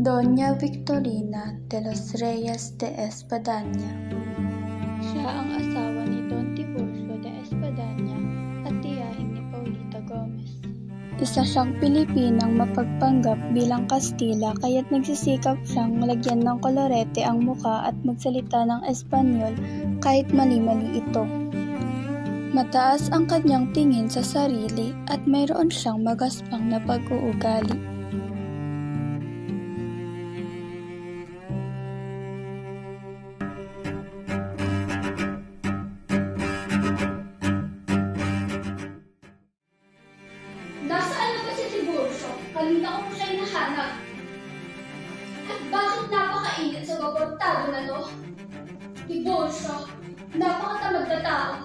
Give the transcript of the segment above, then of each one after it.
Doña Victorina de los Reyes de Espadaña. Siya ang asawa ni Don Tiburcio de Espadaña at tiyahin ni Paulita Gomez. Isa siyang Pilipinang mapagpanggap bilang Kastila kaya't nagsisikap siyang lagyan ng kolorete ang muka at magsalita ng Espanyol kahit mali-mali ito. Mataas ang kanyang tingin sa sarili at mayroon siyang magaspang na pag-uugali. Kanina ko po siya hinahanap. At bakit napakainit sa babortado na to? Tiburcio, napakatamad na tao.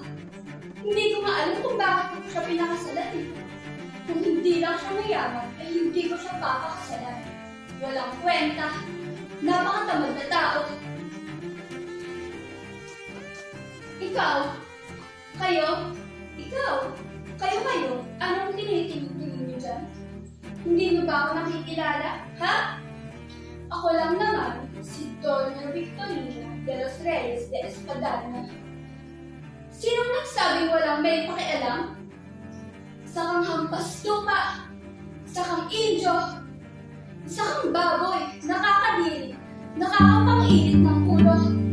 Hindi ko nga alam kung bakit ko siya pinakasalan eh. Kung hindi lang siya mayaman, ay hindi ko siya papakasalan. Walang kwenta. Napakatamad na tao. Ikaw, kayo, ikaw, Hindi niyo ba ako nakikilala, ha? Ako lang naman, si Doña Victorina de los Reyes de Espadana. Sinong nagsabing walang may pakialam? Isa kang hampas lupa, isa kang indio, isa kang baboy, nakakadiri, nakakapangilit ng ulo.